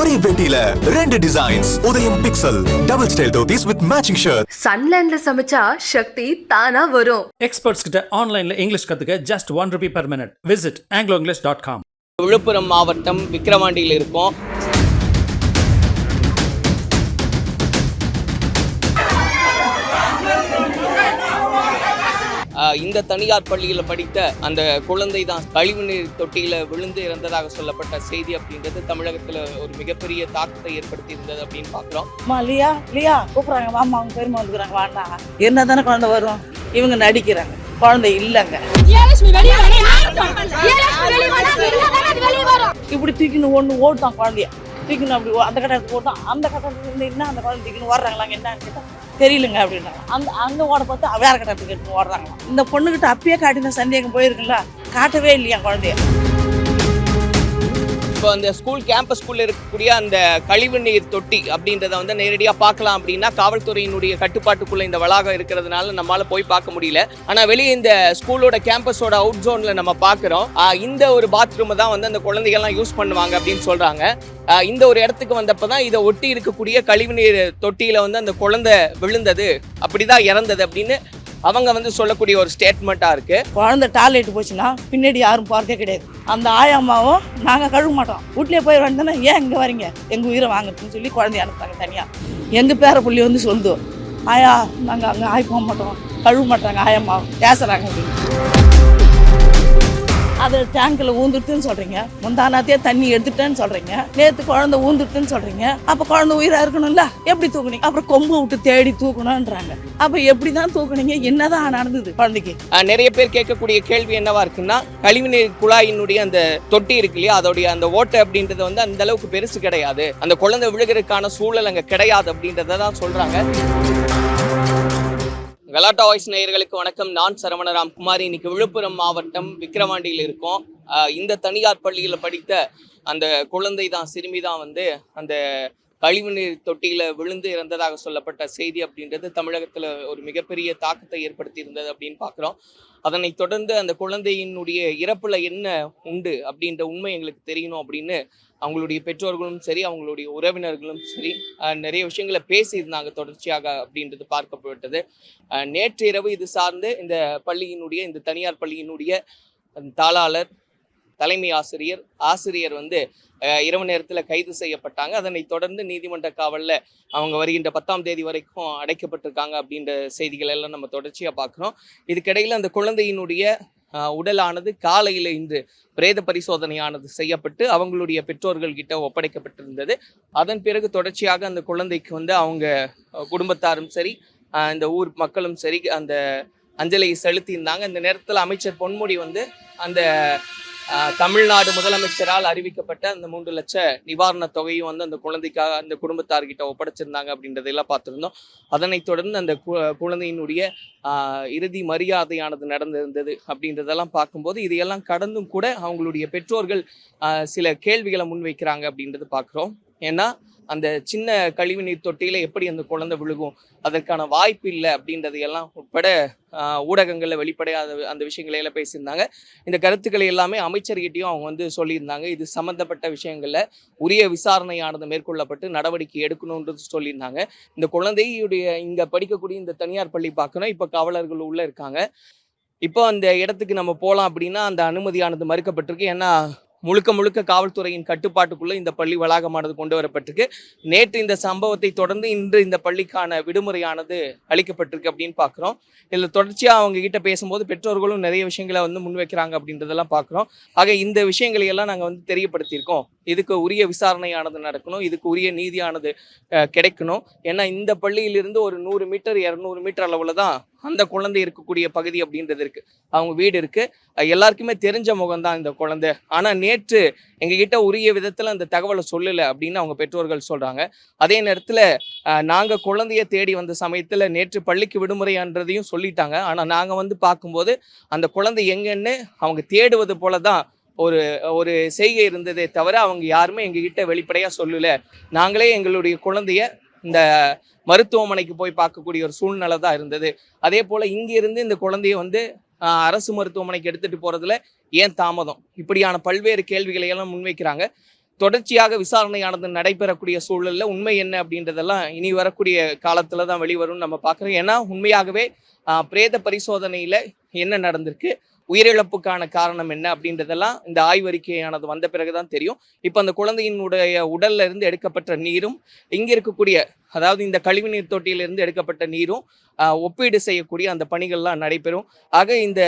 ஒரே வேட்டியில ரெண்டு designs Udhayam pixel double style dhotis with matching shirt சன்லேண்ட்ல சமைச்சா சக்தி தானா வரும். எக்ஸ்பர்ட்ஸ் கிட்ட ஆன்லைன்ல இங்கிலீஷ் கத்துக்க just one rupee per minute. Visit Anglo English dot com Villupuram மாவட்டம் விக்கிரவாண்டியில் இருக்கோம். இந்த தனியார் பள்ளியில் படித்த அந்த குழந்தை தான் கழிவுநீர் தொட்டியில் விழுந்து இறந்ததாக சொல்லப்பட்ட செய்தி அப்படின்றது தமிழகத்தில் ஒரு மிகப்பெரிய தாக்கத்தை ஏற்படுத்தி இருந்தது அப்படின்னு பார்க்குறோம். அம்மா லியா லியா கூப்பிட்றாங்க. வாமா அவங்க பெருமை வந்துக்கிறாங்க வாண்டா என்ன தானே குழந்தை வரும்? இவங்க நடிக்கிறாங்க. குழந்தை இல்லைங்க. ஏலட்சுமி வெளியே வர ஏலட்சுமி வெளியே வர அது வெளியே வரும் இப்படி தூக்கின்னு ஒன்று ஓட்டான் குழந்தைய. தூக்கின்னு அப்படி ஓ- அந்த கட்டத்துக்கு ஓட்டான் அந்த கட்டத்துல இருந்து என்ன அந்த குழந்தை தூக்கின்னு ஓடுறாங்களாங்க? என்னன்னு கேட்டா தெரியலங்க அப்படின்னாங்க அந்த அந்த ஓட பார்த்து வேற கட்டத்துக்கு எடுத்து ஓடுறாங்க இந்த பொண்ணுகிட்ட அப்பயே காட்டின சந்தேகம் போயிருக்குல்ல? காட்டவே இல்லையா குழந்தைய? இப்போ அந்த ஸ்கூல் கேம்பஸ் கேம்பஸ்குள்ளே இருக்கக்கூடிய அந்த கழிவுநீர் தொட்டி அப்படின்றத வந்து நேரடியாக பார்க்கலாம் அப்படின்னா காவல்துறையினுடைய கட்டுப்பாட்டுக்குள்ளே இந்த வளாகம் இருக்கிறதுனால நம்மளால போய் பார்க்க முடியல. ஆனால் வெளியே இந்த ஸ்கூலோட கேம்பஸோட அவுட் ஜோனில் நம்ம பார்க்குறோம். இந்த ஒரு பாத்ரூமை தான் வந்து அந்த குழந்தைகள்லாம் யூஸ் பண்ணுவாங்க அப்படின்னு சொல்கிறாங்க இந்த ஒரு இடத்துக்கு வந்தப்போ தான் இதை ஒட்டி இருக்கக்கூடிய கழிவுநீர் தொட்டியில் வந்து அந்த குழந்தை விழுந்தது. அப்படிதான் இறந்தது அப்படின்னு அவங்க வந்து சொல்லக்கூடிய ஒரு ஸ்டேட்மெண்ட்டாக இருக்குது குழந்தை டாய்லெட் போச்சுன்னா பின்னாடி யாரும் போகிறதே கிடையாது. அந்த ஆயாம்மாவும் நாங்கள் கழுவ மாட்டோம். வீட்லேயே போய் வந்தோன்னா ஏன் இங்கே வரீங்க? எங்கள் உயிரை வாங்குறதுன்னு சொல்லி குழந்தைய அனுப்புறாங்க தனியாக எங்கள் பேர புள்ளி வந்து சொல்லுது. ஆயா நாங்கள் அங்கே ஆய் போக மாட்டோம். கழுவ மாட்டாங்க ஆயம்மா பேசுகிறாங்க அப்படின்னு அது டேங்க்கில் ஊந்துட்டுன்னு சொல்கிறீங்க முந்தானாத்தே தண்ணி எடுத்துட்டேன்னு சொல்கிறீங்க நேற்று குழந்தை ஊந்துட்டுன்னு சொல்கிறீங்க அப்போ குழந்தை உயிராக இருக்கணும்ல? எப்படி தூக்குனீங்க? அப்புறம் கொம்பு விட்டு தேடி தூக்கணும்ன்றாங்க. அப்போ எப்படி தான் தூக்குனீங்க? என்னதான் நடந்தது? குழந்தைக்கு. நிறைய பேர் கேட்கக்கூடிய கேள்வி என்னவா இருக்குன்னா கழிவுநீர் குழாயினுடைய அந்த தொட்டி இருக்கு இல்லையா? அதோடைய அந்த ஓட்டை அப்படின்றது வந்து அந்த அளவுக்கு பெருசு கிடையாது. அந்த குழந்தை விழுகிறதுக்கான சூழல் அங்க கிடையாது அப்படின்றத தான் சொல்றாங்க. கலாட்டா வாய்ஸ் நேயர்களுக்கு வணக்கம். நான் சரவணராம் குமார். இன்னைக்கு விழுப்புரம் மாவட்டம் விக்கிரவாண்டியில் இருக்கோம். இந்த தனியார் பள்ளியில் படித்த அந்த குழந்தை தான் சிறுமி தான் வந்து அந்த கழிவுநீர் தொட்டியில் விழுந்து இறந்ததாக சொல்லப்பட்ட செய்தி அப்படின்றது தமிழகத்தில் ஒரு மிகப்பெரிய தாக்கத்தை ஏற்படுத்தி இருந்தது அப்படின்னு பார்க்குறோம் அதனை தொடர்ந்து அந்த குழந்தையினுடைய இறப்புல என்ன உண்டு அப்படின்ற உண்மை எங்களுக்கு தெரியணும் அப்படின்னு அவங்களுடைய பெற்றோர்களும் சரி அவங்களுடைய உறவினர்களும் சரி நிறைய விஷயங்களை பேசியிருந்தாங்க தொடர்ச்சியாக அப்படின்றது பார்க்கப்பட்டது. நேற்று இரவு இது சார்ந்து இந்த பள்ளியினுடைய இந்த தனியார் பள்ளியினுடைய தாளாளர் தலைமை ஆசிரியர் ஆசிரியர் வந்து இரவு நேரத்தில் கைது செய்யப்பட்டாங்க. அதனைத் தொடர்ந்து நீதிமன்ற காவலில் அவங்க வருகின்ற பத்தாம் தேதி வரைக்கும் அடைக்கப்பட்டிருக்காங்க அப்படின்ற செய்திகள் எல்லாம் நம்ம தொடர்ச்சியாக பார்க்குறோம். இதுக்கிடையில் அந்த குழந்தையினுடைய உடலானது காலையில் இன்று பிரேத பரிசோதனையானது செய்யப்பட்டு அவங்களுடைய பெற்றோர்கள் கிட்ட ஒப்படைக்கப்பட்டிருந்தது. அதன் பிறகு தொடர்ச்சியாக அந்த குழந்தைக்கு வந்து அவங்க குடும்பத்தாரும் சரி இந்த ஊர் மக்களும் சரி அந்த அஞ்சலியை செலுத்தியிருந்தாங்க. இந்த நேரத்தில் அமைச்சர் பொன்முடி வந்து அந்த தமிழ்நாடு முதலமைச்சரால் அறிவிக்கப்பட்ட அந்த மூன்று லட்ச நிவாரணத் தொகையும் வந்து அந்த குழந்தைக்காக அந்த குடும்பத்தார்கிட்ட ஒப்படைச்சிருந்தாங்க அப்படின்றதெல்லாம் பார்த்துருந்தோம். அதனைத் தொடர்ந்து அந்த கு- குழந்தையினுடைய இறுதி மரியாதையானது நடந்திருந்தது அப்படின்றதெல்லாம் பார்க்கும்போது இதையெல்லாம் கடந்தும் கூட அவங்களுடைய பெற்றோர்கள் சில கேள்விகளை முன்வைக்கிறாங்க அப்படின்றது பார்க்குறோம். ஏன்னா அந்த சின்ன கழிவுநீர் தொட்டியில் எப்படி அந்த குழந்தை விழுகும் அதற்கான வாய்ப்பு இல்லை அப்படின்றதையெல்லாம் உட்பட ஊடகங்களில் வெளிப்படையாத அந்த விஷயங்களையெல்லாம் பேசியிருந்தாங்க. இந்த கருத்துக்களை எல்லாமே அமைச்சர்கிட்டையும் அவங்க வந்து சொல்லியிருந்தாங்க. இது சம்பந்தப்பட்ட விஷயங்களில் உரிய விசாரணையானது மேற்கொள்ளப்பட்டு நடவடிக்கை எடுக்கணுன்றது சொல்லியிருந்தாங்க. இந்த குழந்தையுடைய இங்கே படிக்கக்கூடிய இந்த தனியார் பள்ளி பார்க்கணும். இப்போ காவலர்கள் உள்ளே இருக்காங்க. இப்போ அந்த இடத்துக்கு நம்ம போகலாம் அப்படின்னா அந்த அனுமதியானது மறுக்கப்பட்டிருக்கு. ஏன்னா முழுக்க முழுக்க காவல்துறையின் கட்டுப்பாட்டுக்குள்ளே இந்த பள்ளி வளாகமானது கொண்டு வரப்பட்டிருக்கு. நேற்று இந்த சம்பவத்தை தொடர்ந்து இன்று இந்த பள்ளிக்கான விடுமுறையானது அளிக்கப்பட்டிருக்கு அப்படின்னு பார்க்குறோம். இதில் தொடர்ச்சியாக அவங்க கிட்ட பேசும்போது பெற்றோர்களும் நிறைய விஷயங்களை வந்து முன்வைக்கிறாங்க அப்படின்றதெல்லாம் பார்க்குறோம். ஆக இந்த விஷயங்களை எல்லாம் நாங்கள் வந்து தெரியப்படுத்தியிருக்கோம். இதுக்கு உரிய விசாரணையானது நடக்கணும் இதுக்கு உரிய நீதியானது கிடைக்கணும். ஏன்னா இந்த பள்ளியிலிருந்து ஒரு நூறு மீட்டர் இரநூறு மீட்டர் அளவில் தான் அந்த குழந்தை இருக்கக்கூடிய பகுதி அப்படின்றது இருக்குது அவங்க வீடு இருக்குது எல்லாருக்குமே தெரிஞ்ச முகம் தான் இந்த குழந்தை. ஆனால் நேற்று எங்ககிட்ட உரிய விதத்தில் அந்த தகவலை சொல்லலை அப்படின்னு அவங்க பெற்றோர்கள் சொல்கிறாங்க அதே நேரத்தில் நாங்கள் குழந்தைய தேடி வந்த சமயத்தில் நேற்று பள்ளிக்கு விடுமுறைன்றதையும் சொல்லிட்டாங்க. ஆனால் நாங்கள் வந்து பார்க்கும்போது அந்த குழந்தை எங்கன்னு அவங்க தேடுவது போல தான் ஒரு ஒரு செய்கை இருந்ததே தவிர அவங்க யாருமே எங்ககிட்ட வெளிப்படையாக சொல்லலை. நாங்களே எங்களுடைய குழந்தைய இந்த மருத்துவமனைக்கு போய் பார்க்கக்கூடிய ஒரு சூழ்நிலை தான் இருந்தது. அதே போல் இங்கிருந்து இந்த குழந்தைய வந்து அரசு மருத்துவமனைக்கு எடுத்துகிட்டு போகிறதுல ஏன் தாமதம்? இப்படியான பல்வேறு கேள்விகளை எல்லாம் முன்வைக்கிறாங்க. தொடர்ச்சியாக விசாரணையானது நடைபெறக்கூடிய சூழலில் உண்மை என்ன அப்படின்றதெல்லாம் இனி வரக்கூடிய காலத்தில் தான் வெளிவரும் நம்ம பார்க்குறோம். ஏன்னா உண்மையாகவே பிரேத பரிசோதனையில் என்ன நடந்திருக்கு? உயிரிழப்புக்கான காரணம் என்ன அப்படின்றதெல்லாம் இந்த ஆய்வறிக்கையானது வந்த பிறகுதான் தெரியும். இப்போ அந்த குழந்தையினுடைய உடல்ல இருந்து எடுக்கப்பட்ட நீரும் இங்கே இருக்கக்கூடிய அதாவது இந்த கழிவுநீர் தொட்டியிலிருந்து எடுக்கப்பட்ட நீரும் ஒப்பீடு செய்யக்கூடிய அந்த பணிகள்லாம் நடைபெறும். ஆக இந்த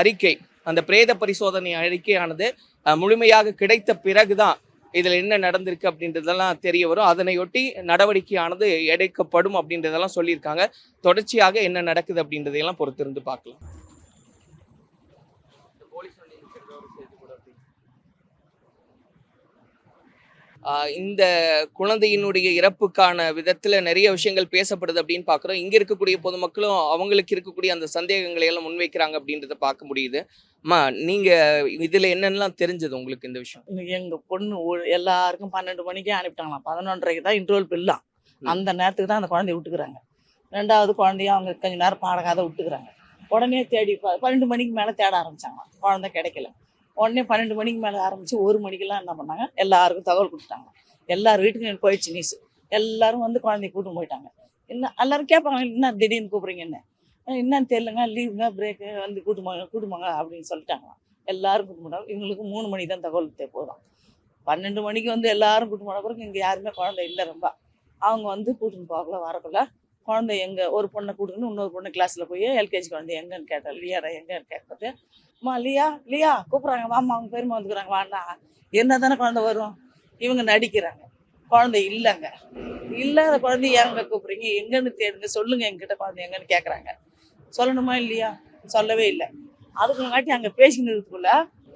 அறிக்கை அந்த பிரேத பரிசோதனை அறிக்கையானது முழுமையாக கிடைத்த பிறகுதான் இதில் என்ன நடந்திருக்கு அப்படின்றதெல்லாம் தெரிய வரும். அதனையொட்டி நடவடிக்கையானது எடுக்கப்படும் அப்படின்றதெல்லாம் சொல்லியிருக்காங்க. தொடர்ச்சியாக என்ன நடக்குது அப்படின்றதையெல்லாம் பொறுத்திருந்து பார்க்கலாம். இந்த குழந்தையினுடைய இறப்புக்கான விதத்துல நிறைய விஷயங்கள் பேசப்படுது அப்படின்னு பார்க்குறோம் இங்க இருக்கக்கூடிய பொதுமக்களும் அவங்களுக்கு இருக்கக்கூடிய அந்த சந்தேகங்களை எல்லாம் முன்வைக்கிறாங்க அப்படின்றத பார்க்க முடியுது. அம்மா நீங்க இதுல என்னென்னலாம் தெரிஞ்சது உங்களுக்கு இந்த விஷயம்? இன்னைக்கு எங்க பொண்ணு எல்லாருக்கும் பன்னெண்டு மணிக்கே அனுப்பிட்டாங்களாம். பதினொன்றரைக்கு தான் இன்டர்வல் பில்லாம். அந்த நேரத்துக்கு தான் அந்த குழந்தைய விட்டுக்கிறாங்க. ரெண்டாவது குழந்தைய அவங்க கொஞ்ச நேரம் பாடகாத விட்டுக்கிறாங்க. உடனே தேடி பன்னெண்டு மணிக்கு மேலே தேட ஆரம்பிச்சாங்களாம். குழந்தை கிடைக்கல. உடனே பன்னெண்டு மணிக்கு மேலே ஆரம்பித்து ஒரு மணிக்கெல்லாம் என்ன பண்ணாங்க? எல்லாருக்கும் தகவல் கொடுத்துட்டாங்க. எல்லார் வீட்டுக்கும் போயிடுச்சு நியூஸ் எல்லாரும் வந்து குழந்தைய கூட்டு போயிட்டாங்க. என்ன எல்லாரும் கேட்பாங்க என்ன திடீர்னு கூப்பிட்றீங்கன்னு என்னன்னு தெரியலங்க. லீவுங்க பிரேக்கு வந்து கூட்டுமாங்க கூட்டுமாங்க அப்படின்னு சொல்லிட்டாங்களாம். எல்லாரும் கூட்டு இவங்களுக்கு மூணு மணி தான் தகவல் தே- போதும். பன்னெண்டு மணிக்கு வந்து எல்லாரும் கூட்டு போன பிறகு இங்கே யாருமே குழந்தை இல்லை ரொம்ப. அவங்க வந்து கூட்டின்னு போகல வரக்குள்ள குழந்தை எங்கே ஒரு பொண்ணை கூட்டுன்னு இன்னொரு பொண்ணு கிளாஸில் போய் எல்கேஜி குழந்தை எங்கன்னு கேட்டால் லியாடா எங்கன்னு கேட்கறது அம்மா லியா லியா கூப்பிட்றாங்க வாம்மா அவங்க பெருமை வந்துக்கிறாங்க வாண்டா என்ன தானே குழந்தை வரும்? இவங்க நடிக்கிறாங்க. குழந்தை இல்லைங்க. இல்லாத குழந்தைய ஏங்க கூப்பிட்றீங்க? எங்கன்னு தேடுங்க சொல்லுங்க எங்கிட்ட குழந்தை எங்கன்னு கேட்குறாங்க சொல்லணுமா இல்லையா? சொல்லவே இல்லை. அதுக்குள்ளாட்டி அங்கே பேசிக்கிட்டு இருக்குள்ள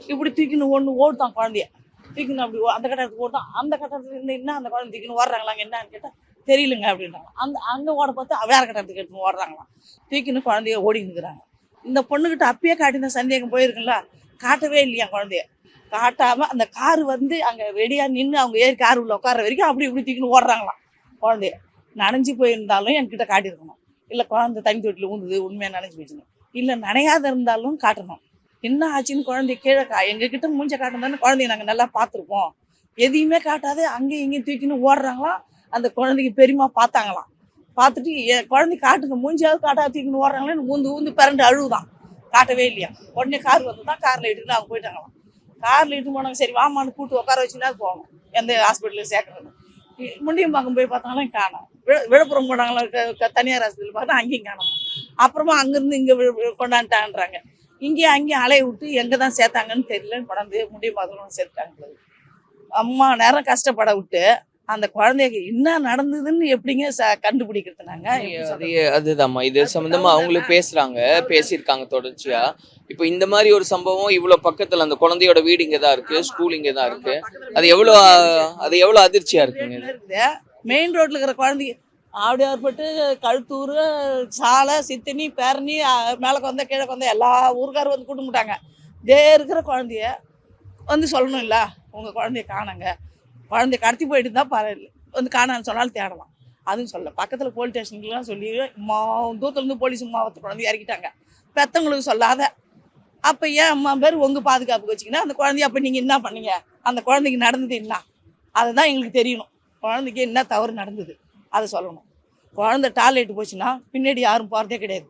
இப்படி தூக்கின்னு ஒன்று ஓடுதான் குழந்தைய. தூக்கின்னு அப்படி அந்த கட்டத்துக்கு ஓடுதான் அந்த கட்டத்துல இருந்து என்ன அந்த குழந்தை தூக்கின்னு ஓடுறாங்களாங்க என்னன்னு கேட்டால் தெரியலங்க அப்படின்றாங்க அந்த அங்கே ஓட பார்த்து வேற கட்டத்துக்கு எடுத்துன்னு ஓடுறாங்களாம். தூக்கின்னு குழந்தைய ஓடின்னு இருக்கிறாங்க. இந்த பொண்ணுக்கிட்ட அப்பயே காட்டின சந்தேகம் போயிருக்குல்ல? காட்டவே இல்லையா குழந்தைய? காட்டாம அந்த கார் வந்து அங்கே ரெடியாக நின்று அவங்க ஏறி கார் உள்ள உட்கார வரைக்கும் அப்படி இப்படி தூக்கின்னு ஓடுறாங்களாம் குழந்தைய. நனைஞ்சு போயிருந்தாலும் என்கிட்ட காட்டியிருக்கணும். இல்லை குழந்தை தண்ணி தொட்டில் ஊந்துது உண்மையாக நனைஞ்சு போயிடுச்சு இல்லை நனையாத இருந்தாலும் காட்டணும். என்ன ஆச்சுன்னு குழந்தைய கீழே கா எங்ககிட்ட மூஞ்ச காட்டினாலும் குழந்தைய நாங்கள் நல்லா பார்த்துருப்போம். எதையுமே காட்டாது அங்கேயும் இங்கேயும் தூக்கின்னு ஓடுறாங்களாம். அந்த குழந்தைக்கு பெரியமா பார்த்தாங்களாம். பார்த்துட்டு என் குழந்தை காட்டுங்க மூஞ்சியாவது காட்டாது தீக்குன்னு ஓடுறாங்களேன்னு ஊந்து ஊந்து பிறண்டு அழுகுதான் காட்டவே இல்லையா. உடனே கார் வந்து தான் காரில் இட்டுன்னு அவங்க போயிட்டாங்களாம். காரில் இட்டு போனாங்க சரி வாமான்னு கூட்டு உட்கார வச்சுன்னா போகணும். எந்த ஹாஸ்பிட்டலில் சேர்க்கறது? முண்டியம்பாக்கம் போய் பார்த்தாலும் காணும். விழு விழுப்புரம் போனாங்களா தனியார் ஹாஸ்பிட்டல் பார்த்தா அங்கேயும் காணும். அப்புறமா அங்கேருந்து இங்கே கொண்டாந்துட்டான்றாங்க. இங்கேயும் அங்கேயும் அலைய விட்டு எங்கே தான் சேர்த்தாங்கன்னு தெரியலன்னு கொண்டாந்து முண்டியம்பாக்கம் சேர்த்தாங்க அம்மா நேரம் கஷ்டப்பட விட்டு அந்த குழந்தைக்கு என்ன நடந்ததுன்னு எப்படிங்க கண்டுபிடிக்கிறது நாங்க அது? அதுதாம்மா இது சம்பந்தமா அவங்களும் பேசுறாங்க பேசியிருக்காங்க தொடர்ச்சியா. இப்போ இந்த மாதிரி ஒரு சம்பவம் இவ்வளவு பக்கத்துல அந்த குழந்தையோட வீடு இங்க தான் இருக்கு ஸ்கூல் இங்க தான் இருக்கு. அது எவ்வளவு அது எவ்வளவு அதிர்ச்சியா இருக்குங்க மெயின் ரோட்ல இருக்கிற குழந்தைங்க ஆவடியார்பட்டு கழுத்தூர் சாலை சித்தினி பேரணி மேலே வந்த கீழே வந்த எல்லா ஊருக்காரும் வந்து கூட்டமிட்டாங்க இதே இருக்கிற குழந்தைய வந்து சொல்லணும் இல்ல உங்க குழந்தைய காணுங்க. குழந்தைய கடத்தி போயிட்டு தான் பரவாயில்ல வந்து காணான்னு சொன்னாலும் தேடலாம். அதுவும் சொல்ல பக்கத்தில் போலீஸ் ஸ்டேஷனுக்குலாம் சொல்லி மா தூரத்துலேருந்து போலீஸ் மாவட்ட குழந்தைய இறக்கிட்டாங்க. பெத்தவங்களுக்கு சொல்லாத. அப்போ ஏன் அம்மா பேர் உங்கள் பாதுகாப்புக்கு வச்சிங்கன்னா அந்த குழந்தைய அப்போ நீங்கள் என்ன பண்ணீங்க? அந்த குழந்தைக்கு நடந்தது என்ன? அதுதான் எங்களுக்கு தெரியணும். குழந்தைக்கு என்ன தவறு நடந்தது? அதை சொல்லணும். குழந்தை டாய்லெட் போச்சுன்னா பின்னாடி யாரும் போகிறதே கிடையாது.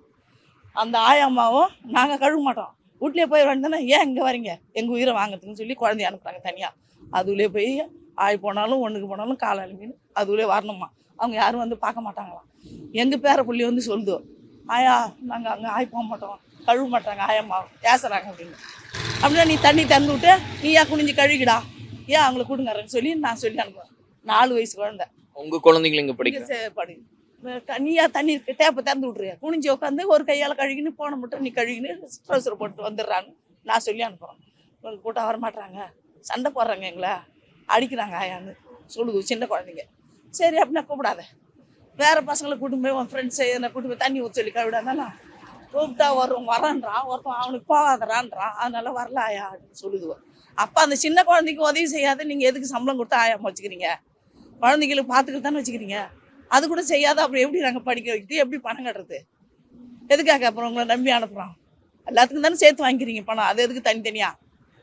அந்த ஆயாம்மாவும் நாங்கள் கழுவ மாட்டோம். வீட்லேயே போய் வேண்டானே ஏன் இங்கே வரீங்க? எங்கள் உயிரை வாங்குறதுக்குன்னு சொல்லி குழந்தைய அனுப்புகிறாங்க தனியாக அதுலேயே போய் ஆய் போனாலும் ஒன்றுக்கு போனாலும் கால் அழுமின்னு அதுலேயே வரணுமா? அவங்க யாரும் வந்து பார்க்க மாட்டாங்களாம். எங்கள் பேர புள்ளி வந்து சொல்லுதோ ஆயா நாங்கள் அங்கே ஆய் போக மாட்டோம். கழுவ மாட்டாங்க ஆயம்மா. பேசுகிறாங்க அப்படின்னு. அப்படின்னா நீ தண்ணி திறந்து விட்டு நீ ஏன் குனிஞ்சு கழுவிடா ஏன் அவங்கள கூடுங்கறேன்னு சொல்லி நான் சொல்லி அனுப்புவேன் நாலு வயசு குழந்தை. உங்க குழந்தைகள் இங்க இங்க படிக்கும் சே- படி. க- நீயா தண்ணி டேப்பை திறந்து விட்ருய குனிஞ்சு உட்காந்து ஒரு கையால் கழுகின்னு போன மட்டும் நீ கழுகின்னு ட்ரௌசர் போட்டு வந்துடுறான்னு நான் சொல்லி அனுப்புகிறேன் உங்களுக்கு கூட்டம் வர மாட்டாங்க சண்டை போடுறாங்க எங்களை. அடிக்கிறாங்க ஆயான்னு சொல்லுது சின்ன குழந்தைங்க. சரி அப்படின்னா கூப்பிடாத. வேற பசங்களை கூட்டும் போய் உன் ஃப்ரெண்ட்ஸ் என்ன கூட்டு போய் தண்ணி ஊற்றி சொல்லி கழுவிடாதானா கூப்பிட்டா வரும் வரான்றான் ஒருத்தன் அவனுக்கு போகாதறான்றான். அதனால வரல ஆயா அப்படின்னு சொல்லுதுவோ அப்போ அந்த சின்ன குழந்தைக்கு உதவி செய்யாத நீங்கள் எதுக்கு சம்பளம் கொடுத்தா ஆயாமல் வச்சுக்கிறீங்க? குழந்தைங்களுக்கு பார்த்துக்கிட்டு தானே வச்சுக்கிறீங்க? அது கூட செய்யாத அப்புறம் எப்படி நாங்கள் படிக்க வைக்கிறது? எப்படி பணம் கட்டுறது? எதுக்காக அப்புறம் உங்களை நம்பி அனுப்புகிறோம் எல்லாத்துக்கும் தானே சேர்த்து வாங்கிக்கிறீங்க பணம். அது எதுக்கு தனித்தனியாக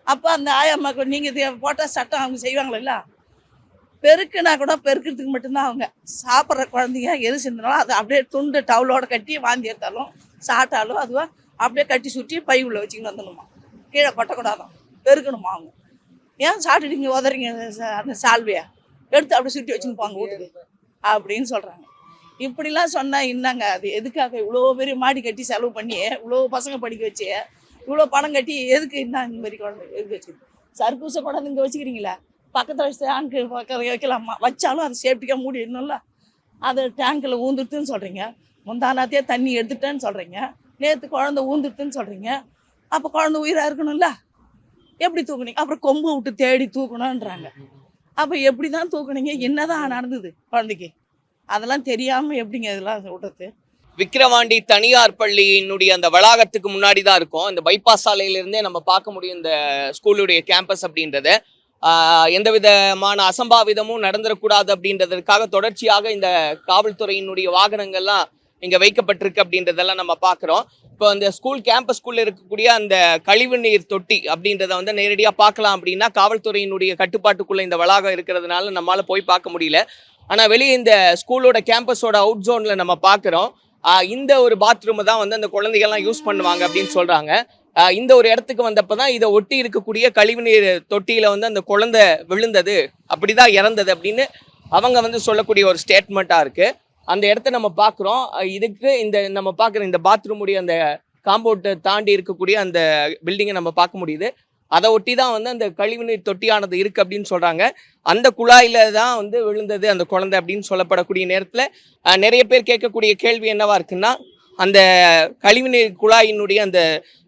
அப்போ அந்த ஆயம்மாக்கு நீங்கள் போட்டால் சட்டம் அவங்க செய்வாங்களா பெருக்குனா கூட பெருக்கிறதுக்கு மட்டும்தான் அவங்க. சாப்பிட்ற குழந்தைங்க எது செஞ்சாலும் அதை அப்படியே துண்டு டவுலோட கட்டி வாந்தி எடுத்தாலும் சாப்பிட்டாலும் அதுவாக அப்படியே கட்டி சுற்றி பை உள்ள வச்சுக்கிட்டு வந்துடணுமா? கீழே கொட்டக்கூடாதான். பெருக்கணுமா அவங்க? ஏன் சாப்பிட்டுட்டு இங்கே உதறீங்க அந்த சா- சால்வையை? எடுத்து அப்படியே சுற்றி வச்சுன்னு போங்க வீட்டுக்கு. அப்படின்னு சொல்கிறாங்க இப்படிலாம் சொன்னால் என்னங்க அது? எதுக்காக இவ்வளோ பெரிய மாடி கட்டி செலவு பண்ணி இவ்வளோ பசங்க படிக்க வச்சு? இவ்வளோ பணம் கட்டி எதுக்கு என்ன இந்த மாதிரி குழந்தை எதுக்கு வச்சுருக்கு சர்க்கூசை கொண்டாந்து இங்கே வச்சுக்கிறீங்களா? பக்கத்தில் வச்சு டேங்க்கு பக்கத்தில் வைக்கலாமா? வச்சாலும் அது சேஃப்டிக்காக மூடிடணும்ல அது டேங்க்கில் ஊந்துட்டுன்னு சொல்கிறீங்க முந்தானாத்தையே தண்ணி எடுத்துட்டேன்னு சொல்கிறீங்க நேற்று குழந்தை ஊந்துட்டுன்னு சொல்கிறீங்க அப்போ குழந்தை உயிராக இருக்கணும்ல? எப்படி தூக்குனீங்க? அப்புறம் கொம்பு விட்டு தேடி தூக்கணுன்றாங்க அப்போ எப்படி தான் தூக்குனீங்க? என்னதான் நடந்தது குழந்தைக்கு? அதெல்லாம் தெரியாமல் எப்படிங்க இதெல்லாம் விடுறது? விக்கிரவாண்டி தனியார் பள்ளியினுடைய அந்த வளாகத்துக்கு முன்னாடி தான் இருக்கும். இந்த பைபாஸ் சாலையிலிருந்தே நம்ம பார்க்க முடியும் இந்த ஸ்கூலுடைய கேம்பஸ் அப்படின்றத. எந்த விதமான அசம்பாவிதமும் நடந்துடக்கூடாது அப்படின்றதற்காக தொடர்ச்சியாக இந்த காவல்துறையினுடைய வாகனங்கள்லாம் இங்கே வைக்கப்பட்டிருக்கு அப்படின்றதெல்லாம் நம்ம பார்க்குறோம். இப்போ அந்த ஸ்கூல் கேம்பஸ்குள்ளே இருக்கக்கூடிய அந்த கழிவுநீர் தொட்டி அப்படின்றத வந்து நேரடியாக பார்க்கலாம் அப்படின்னா காவல்துறையினுடைய கட்டுப்பாட்டுக்குள்ளே இந்த வளாகம் இருக்கிறதுனால நம்மளால் போய் பார்க்க முடியல. ஆனால் வெளியே இந்த ஸ்கூலோட கேம்பஸோட அவுட் ஜோனில் நம்ம பார்க்குறோம். இந்த ஒரு பாத்ரூம் தான் வந்து அந்த குழந்தைகள்லாம் யூஸ் பண்ணுவாங்க அப்படின்னு சொல்றாங்க. இந்த ஒரு இடத்துக்கு வந்தப்போ தான் இதை ஒட்டி இருக்கக்கூடிய கழிவுநீர் தொட்டியில வந்து அந்த குழந்தை விழுந்தது. அப்படிதான் இறந்தது அப்படின்னு அவங்க வந்து சொல்லக்கூடிய ஒரு ஸ்டேட்மெண்ட்டாக இருக்கு. அந்த இடத்த நம்ம பார்க்குறோம். இதுக்கு இந்த நம்ம பார்க்குற இந்த பாத்ரூமுடைய அந்த காம்பவுண்டை தாண்டி இருக்கக்கூடிய அந்த பில்டிங்கை நம்ம பார்க்க முடியுது. அதை ஒட்டி தான் வந்து அந்த கழிவுநீர் தொட்டியானது இருக்கு அப்படின்னு சொல்றாங்க. அந்த குழாயில தான் வந்து விழுந்தது அந்த குழந்தை அப்படின்னு சொல்லப்படக்கூடிய நேரத்தில் நிறைய பேர் கேட்கக்கூடிய கேள்வி என்னவா இருக்குன்னா அந்த கழிவுநீர் குழாயினுடைய அந்த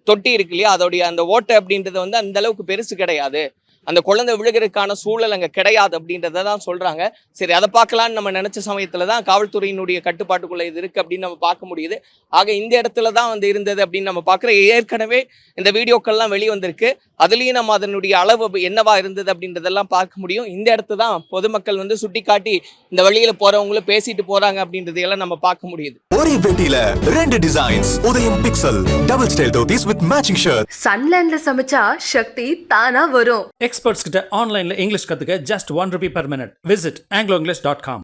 தொட்டி இருக்கு இல்லையா அதோடைய அந்த ஓட்டை அப்படின்றது வந்து அந்த அளவுக்கு பெருசு கிடையாது. அந்த குழந்தை விழுகிறதுக்கான சூழல் அங்கே கிடையாது அப்படின்றத தான் சொல்றாங்க. சரி அதை பார்க்கலான்னு நம்ம நினைச்ச சமயத்துல தான் காவல்துறையினுடைய கட்டுப்பாட்டுக்குள்ள இது இருக்கு அப்படின்னு நம்ம பார்க்க முடியுது. ஆக இந்த இடத்துல தான் வந்து இருந்தது அப்படின்னு நம்ம பார்க்குறோம். ஏற்கனவே இந்த வீடியோக்கள்லாம் வெளியே வந்திருக்கு அதுலேயும் நம்ம அதனுடைய அளவு என்னவா இருந்தது அப்படின்றதெல்லாம் பார்க்க முடியும். இந்த இடத்து தான் பொதுமக்கள் வந்து சுட்டி காட்டி இந்த வழியில போறவங்களும் பேசிட்டு போறாங்க அப்படின்றதையெல்லாம் நம்ம பார்க்க முடியுது. ஒரே வேட்டியில ரெண்டு designs Udhayam pixel double style dhotis with matching shirt சன்லேண்ட்ல சமைச்சா சக்தி தானா வரும். எக்ஸ்பர்ட்ஸ் கிட்ட ஆன்லைனில் இங்கிலீஷ் கற்றுக்க just one rupee per minute visit Anglo English dot com